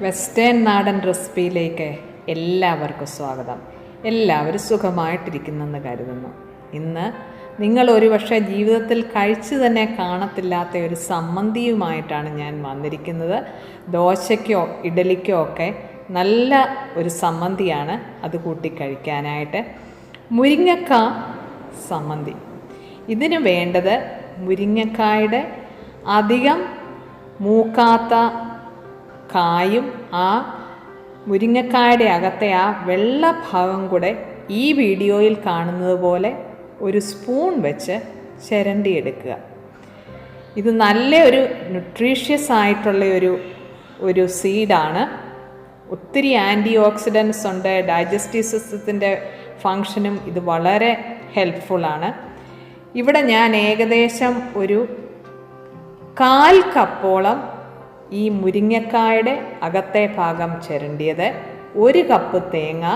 Western നാടൻ റെസിപ്പിയിലേക്ക് എല്ലാവർക്കും സ്വാഗതം. എല്ലാവരും സുഖമായിട്ടിരിക്കുന്നെന്ന് കരുതുന്നു. ഇന്ന് നിങ്ങൾ ഒരുപക്ഷെ ജീവിതത്തിൽ കഴിച്ചു തന്നെ കാണത്തില്ലാത്ത ഒരു സമ്മന്തിയുമായിട്ടാണ് ഞാൻ വന്നിരിക്കുന്നത്. ദോശയ്ക്കോ ഇഡലിക്കോ ഒക്കെ നല്ല ഒരു സമ്മന്തിയാണ് അത് കൂട്ടി കഴിക്കാനായിട്ട്. മുരിങ്ങക്ക സമ്മന്തി ഇതിന് വേണ്ടത് മുരിങ്ങക്കായുടെ അധികം മൂക്കാത്ത കായും ആ മുരിങ്ങക്കായുടെ അകത്തെ ആ വെള്ള ഭാഗം കൂടെ ഈ വീഡിയോയിൽ കാണുന്നത് പോലെ ഒരു സ്പൂൺ വെച്ച് ചിരണ്ടിയെടുക്കുക ഇത് നല്ല ഒരു ന്യൂട്രീഷ്യസ് ആയിട്ടുള്ള ഒരു ഒരു സീഡാണ് ഒത്തിരി ആന്റി ഓക്സിഡൻസ് ഉണ്ട്. ഡൈജസ്റ്റീവ് സിസ്റ്റത്തിന്റെ ഫങ്ഷനും ഇത് വളരെ ഹെൽപ്ഫുള്ളാണ് ഇവിടെ ഞാൻ ഏകദേശം ഒരു കാൽ കപ്പോളം ഈ മുരിങ്ങക്കായുടെ അകത്തെ ഭാഗം ചിരണ്ടിയത് ഒരു കപ്പ് തേങ്ങ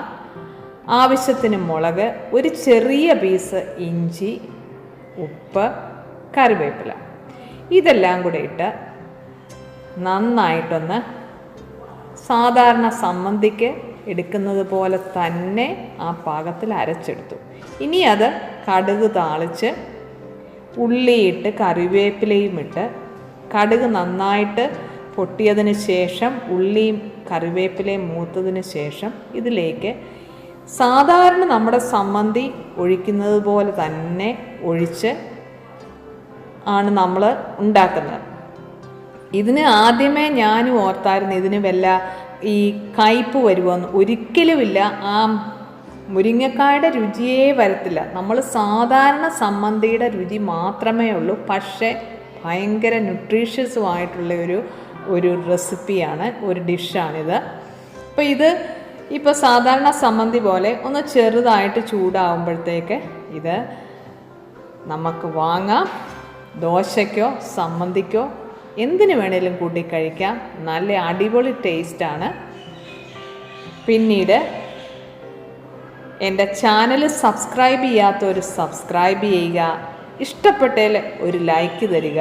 ആവശ്യത്തിന് മുളക് ഒരു ചെറിയ പീസ് ഇഞ്ചി ഉപ്പ് കറിവേപ്പില. ഇതെല്ലാം കൂടെ ഇട്ട് നന്നായിട്ടൊന്ന് സാധാരണ സമ്മന്തിക്ക് എടുക്കുന്നത് പോലെ തന്നെ ആ പാകത്തിൽ അരച്ചെടുത്തു. ഇനി അത് കടുക് താളിച്ച് ഉള്ളിയിട്ട് കറിവേപ്പിലയും ഇട്ട് കടുക് നന്നായിട്ട് പൊട്ടിയതിന് ശേഷം ഉള്ളിയും കറിവേപ്പിലയും മൂത്തതിന് ശേഷം ഇതിലേക്ക് സാധാരണ നമ്മുടെ സമ്മന്തി ഒഴിക്കുന്നത് പോലെ തന്നെ ഒഴിച്ച് ആണ് നമ്മൾ ഉണ്ടാക്കുന്നത്. ഇതിന് ആദ്യമേ ഞാനും ഓർത്തായിരുന്നു ഇതിന് വല്ല ഈ കയ്പ് വരുമോന്ന് ഒരിക്കലുമില്ല ആ മുരിങ്ങക്കായുടെ രുചിയേ വരത്തില്ല. നമ്മൾ സാധാരണ സമ്മന്തിയുടെ രുചി മാത്രമേ ഉള്ളൂ. പക്ഷേ ഭയങ്കര ന്യൂട്രീഷ്യസുമായിട്ടുള്ള ഒരു ഒരു റെസിപ്പിയാണ് ഒരു ഡിഷാണിത്. അപ്പോൾ ഇത് ഇപ്പോൾ സാധാരണ സമ്മന്തി പോലെ ഒന്ന് ചെറുതായിട്ട് ചൂടാവുമ്പോഴത്തേക്ക് ഇത് നമുക്ക് വാങ്ങാം. ദോശയ്ക്കോ സമ്മന്തിക്കോ എന്തിനു വേണേലും കൂട്ടി കഴിക്കാം. നല്ല അടിപൊളി ടേസ്റ്റാണ്. പിന്നീട് എന്റെ ചാനൽ സബ്സ്ക്രൈബ് ചെയ്യാത്തവർ സബ്സ്ക്രൈബ് ചെയ്യുക. ഇഷ്ടപ്പെട്ടേൽ ഒരു ലൈക്ക് തരിക.